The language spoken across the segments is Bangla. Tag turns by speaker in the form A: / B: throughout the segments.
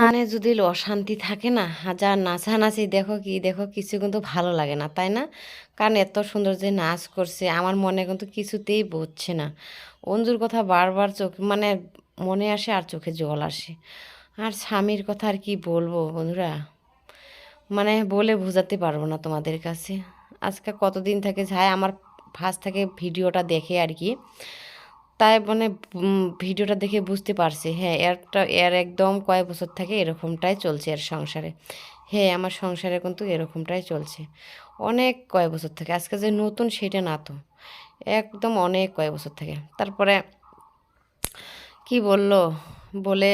A: মানে যদি অশান্তি থাকে না হাজার নাচানাচি দেখো কি দেখো কিছু কিন্তু ভালো লাগে না তাই না? কারণ এত সুন্দর যে নাচ করছে আমার মনে কিন্তু কিছুতেই বসছে না। অঞ্জুর কথা বারবার চোখ মানে মনে আসে আর চোখে জল আসে। আর স্বামীর কথা আর কি বলব বন্ধুরা? মানে বলে বোঝাতে পারব না তোমাদের কাছে। আজকে কতদিন থেকে যায় আমার ফার্স্ট থেকে ভিডিওটা দেখে আর কি। তাই মানে ভিডিওটা দেখে বুঝতে পারছি। হ্যাঁ এরটা এর একদম কয়েক বছর থেকে এরকমটাই চলছে এর সংসারে। হ্যাঁ আমার সংসারে কিন্তু এরকমটাই চলছে। অনেক কয়েক বছর থেকে। আজকে যে নতুন সেটা না তো। একদম অনেক কয়েক বছর থেকে। তারপরে কি বলল? বলে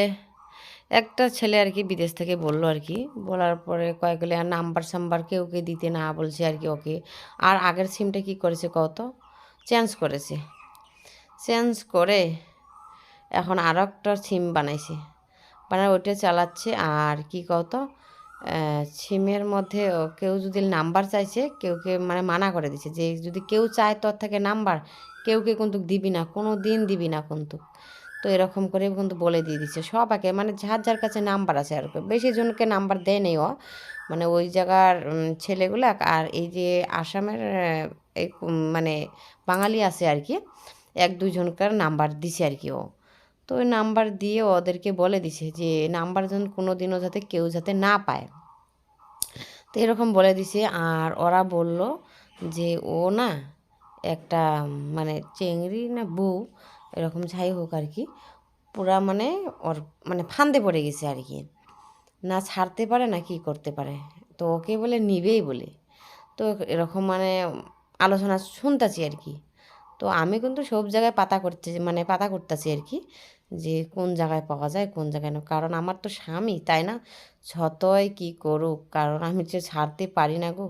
A: একটা ছেলে আর কি বিদেশ থেকে বলল আর কি। বলার পরে কয়েকগুলি আর নাম্বার সাম্বার কেউ কে দিতে না বলছে আর কি ওকে। আর আগের সিমটা কি করেছে কত চেঞ্জ করেছে। চেঞ্জ করে এখন আরও একটা সিম বানাইছে বানায় ওইটা চালাচ্ছে, আর কি কত সিমের মধ্যে কেউ যদি নাম্বার চাইছে কেউকে মানে মানা করে দিছে যে যদি কেউ চায় তোর থেকে নাম্বার কেউকে কিন্তু দিবি না, কোনো দিন দিবি না কিন্তু তো এরকম করে কিন্তু বলে দিয়ে দিচ্ছে সবাইকে মানে যার যার কাছে নাম্বার আছে আর কি। বেশি জনকে নাম্বার দেয় নেই ও মানে ওই জায়গার ছেলেগুলা, আর এই যে আসামের এই মানে বাঙালি আছে আর কি এক দুজনকার নাম্বার দিছে আর কি ও। তো ওই নাম্বার দিয়ে ওদেরকে বলে দিছে যে, নাম্বার যেন কোনো দিনও যাতে কেউ যাতে না পায়। তো এরকম বলে দিছে আর ওরা বলল যে, ও না একটা মানে চেংড়ি না বউ, এরকম যাই হোক আর কি, পুরা মানে ওর মানে ফান্দে পড়ে গেছে আর কি। না ছাড়তে পারে না কি করতে পারে। তো ওকে বলে নিবেই বলে। তো এরকম মানে আলোচনা শুনতেছি আর কি। তো আমি কিন্তু সব জায়গায় পাতা করতে মানে পাতা করতেছি আর কি যে কোন জায়গায় পাওয়া যায়, কোন জায়গায় না। কারণ আমার তো স্বামী, তাই না? যতই কি করুক, কারণ আমি যে ছাড়তে পারি না গো।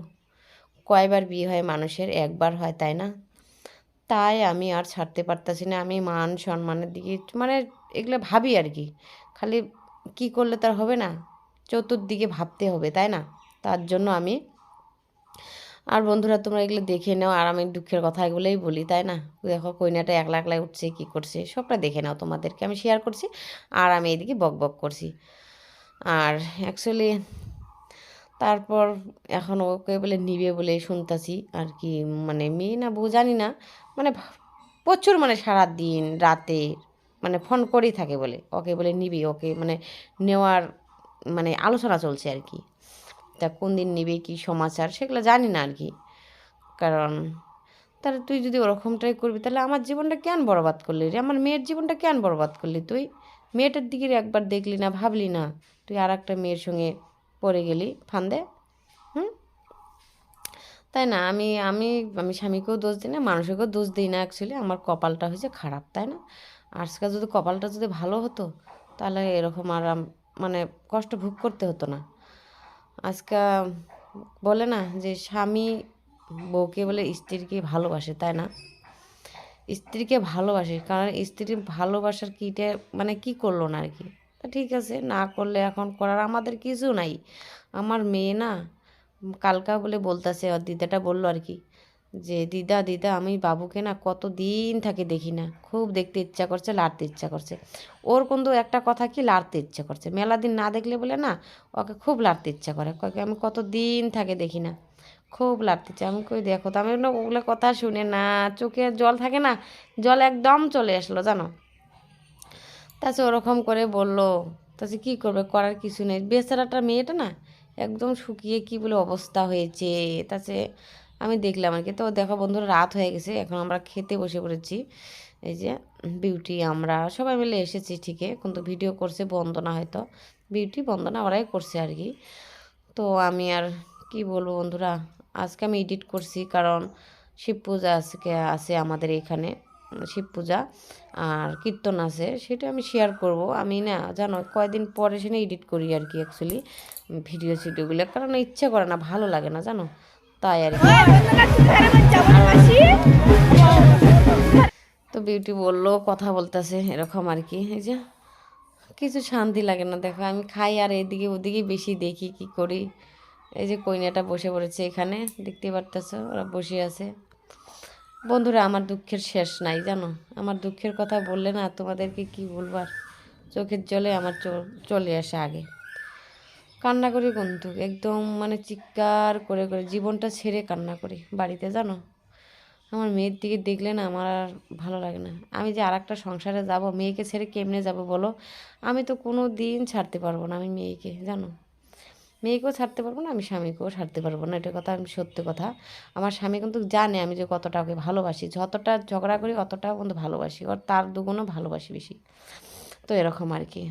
A: কয়বার বিয়ে হয় মানুষের, একবার হয়, তাই না? তাই আমি আর ছাড়তে পারতাছি না। আমি মান সম্মানের দিকে মানে এগুলো ভাবি আর কি খালি কি করলে তার হবে না? চতুর্দিকে ভাবতে হবে, তাই না? তার জন্য আমি আর বন্ধুরা, তোমরা এগুলো দেখে নাও, আর আমি দুঃখের কথা এগুলোই বলি, তাই না? দেখো, কইনাটা একলা একলাই উঠছে, কী করছে? সবটা দেখে নাও তোমাদেরকে, আমি শেয়ার করছি, আর আমি এদিকে বক বক করছি। আর অ্যাকচুয়ালি তারপর এখন ওকে বলে নিবে বলে শুনতাছি, আর কি মানে মেয়ে না বউ জানি না মানে প্রচুর মানে সারা দিন রাতে মানে ফোন করেই থাকে বলে। ওকে বলে নিবি, ওকে মানে নেওয়ার মানে আলোচনা চলছে আর কি। তা কোন দিন নিবে, কি সমাচার, সেগুলো জানি না আর কি। কারণ তাহলে তুই যদি ওরকমটাই করবি, তাহলে আমার জীবনটা কেন বরবাদ করলি রে? আমার মেয়ের জীবনটা কেন বরবাদ করলি তুই? মেয়েটার দিকে একবার দেখলি না, ভাবলি না, তুই আর একটা মেয়ের সঙ্গে পড়ে গেলি ফান্দে? হুম? তাই না? আমি আমি আমি স্বামীকেও দোষ দিই না, মানুষকেও দোষ দিই না অ্যাকচুয়ালি আমার কপালটা হয়েছে খারাপ, তাই না? আজকে যদি কপালটা যদি ভালো হতো, তাহলে এরকম আর মানে কষ্ট ভোগ করতে হতো না। আজকে বলে না যে স্বামী বউকে বলে স্ত্রীকে ভালোবাসে, তাই না? স্ত্রীকে ভালোবাসে, কারণ স্ত্রী ভালোবাসার কীটা মানে কি করল না আর কি? তা ঠিক আছে, না করলে এখন করার আমাদের কিছু নাই। আমার মেয়ে না, কালকা বলে বলতেছে দিদাটা বলল আর কি যে, দিদা দিদা, আমি বাবুকে না কত দিন থাকে দেখি না। খুব দেখতে ইচ্ছা করছে, লাড়তে ইচ্ছা করছে। ওর কিন্তু একটা কথা কি লাড়তে ইচ্ছা করছে। মেলা দিন না দেখলে বলে না, ওকে খুব লাড়তে ইচ্ছা করে। কয়েক আমি কত দিন থাকে দেখি না। খুব লাড়তে ইচ্ছা। আমি কই, দেখো তো, আমি ওগুলো কথা শুনে না, চোখে জল থাকে না, জল একদম চলে আসলো, জানো? তাছে ওরকম করে বলল। তাছে কী করবে, করার কিছু নেই। বেচারাটা মেয়েটা না, একদম শুকিয়ে কি বলে অবস্থা হয়েছে। তাছে আমি দেখলাম আর কি। তো দেখো বন্ধুরা, রাত হয়ে গেছে, এখন আমরা খেতে বসে পড়েছি। এই যে বিউটি, আমরা সবাই মিলে এসেছি ঠিকই, কিন্তু ভিডিও করছে বন্দনা হয়তো। বিউটি বন্দনা ওরাই করছে আর কি। তো আমি আর কি বলব বন্ধুরা, আজকে আমি এডিট করছি কারণ শিব পূজা আজকে আছে আমাদের এখানে, শিব পূজা আর কীর্তন আছে, সেটা আমি শেয়ার করব। আমি না, জানো কয়দিন পরে সেটা এডিট করি আর কি অ্যাকচুয়ালি ভিডিও সিডিওগুলো কারণ ইচ্ছে করে না, ভালো লাগে না, জানো? তাই আর কি। তো বিউটি বলল কথা বলতেছে এরকম আর কি। এই যে কিছু শান্তি লাগে না দেখো আমি খাই আর এদিকে ওদিকে বেশি দেখি কি করি। এই যে কইনাটা বসে পড়েছে এখানে দেখতে পারতেছ ওরা বসে আছে। বন্ধুরা আমার দুঃখের শেষ নাই জানো? আমার দুঃখের কথা বললে না তোমাদেরকে কি বলবার চোখের জলে আমার চলে আসে আগে। কান্না করি কিন্তু একদম মানে চিৎকার করে করে জীবনটা ছেড়ে কান্না করি বাড়িতে, জানো? আমার মেয়ের দিকে দেখলে না আমার আর ভালো লাগে না। আমি যে আর একটা সংসারে যাব, মেয়েকে ছেড়ে কেমনে যাব বলো? আমি তো কোনো দিন ছাড়তে পারব না আমি মেয়েকে, জানো? মেয়েকেও ছাড়তে পারব না, আমি স্বামীকেও ছাড়তে পারব না, এটা কথা আমি সত্যি কথা। আমার স্বামী কিন্তু জানে আমি যে কতটা ওকে ভালোবাসি, যতটা ঝগড়া করি অতটাও কিন্তু ভালোবাসি, ওর তার দুগুণও ভালোবাসি বেশি। তো এরকম আর কি।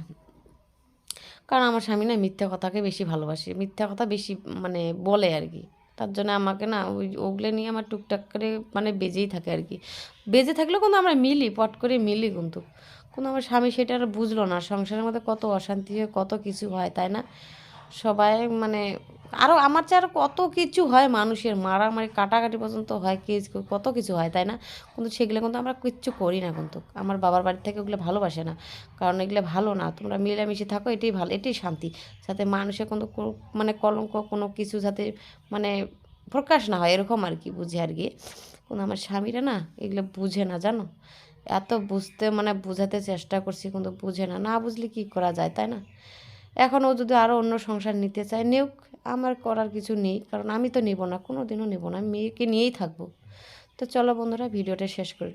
A: কারণ আমার স্বামী না মিথ্যা কথাকে বেশি ভালোবাসে। মিথ্যা কথা বেশি মানে বলে আর কি তার জন্য আমাকে না ওই ওগুলো নিয়ে আমার টুকটাক করে মানে বেজেই থাকে আর কি বেজে থাকলেও কিন্তু আমরা মিলি, পট করে মিলি কিন্তু। কিন্তু আমার স্বামী সেটা আর বুঝলো না। সংসারের মধ্যে কত অশান্তি হয়, কত কিছু হয়, তাই না? সবাই মানে আরও আমার চেয়ে আরও কত কিছু হয় মানুষের, মারামারি কাটাকাটি পর্যন্ত হয়, কেস কত কিছু হয়, তাই না? কিন্তু সেগুলো কিন্তু আমরা কিচ্ছু করি না কিন্তু। আমার বাবার বাড়ি থেকে ওগুলো ভালোবাসে না। কারণ এগুলো ভালো না, তোমরা মিলেমিশে থাকো, এটাই ভালো, এটাই শান্তি। যাতে মানুষের কোনো কোনো- মানে কলঙ্ক কোনো কিছু যাতে মানে প্রকাশ না হয়, এরকম আর কি বুঝে আর কি। কিন্তু আমার স্বামীরা না এগুলো বুঝে না, জানো? এত বুঝতে মানে বোঝাতে চেষ্টা করছি কিন্তু বুঝে না না বুঝলে কি করা যায়, তাই না? এখন ও যদি আরও অন্য সংসার নিতে চায়, নেউক, আমার করার কিছু নেই, কারণ আমি তো নেব না কোনো দিনও নেব না মেয়েকে নিয়েই থাকব। তো চলো বন্ধুরা, ভিডিওটা শেষ করি।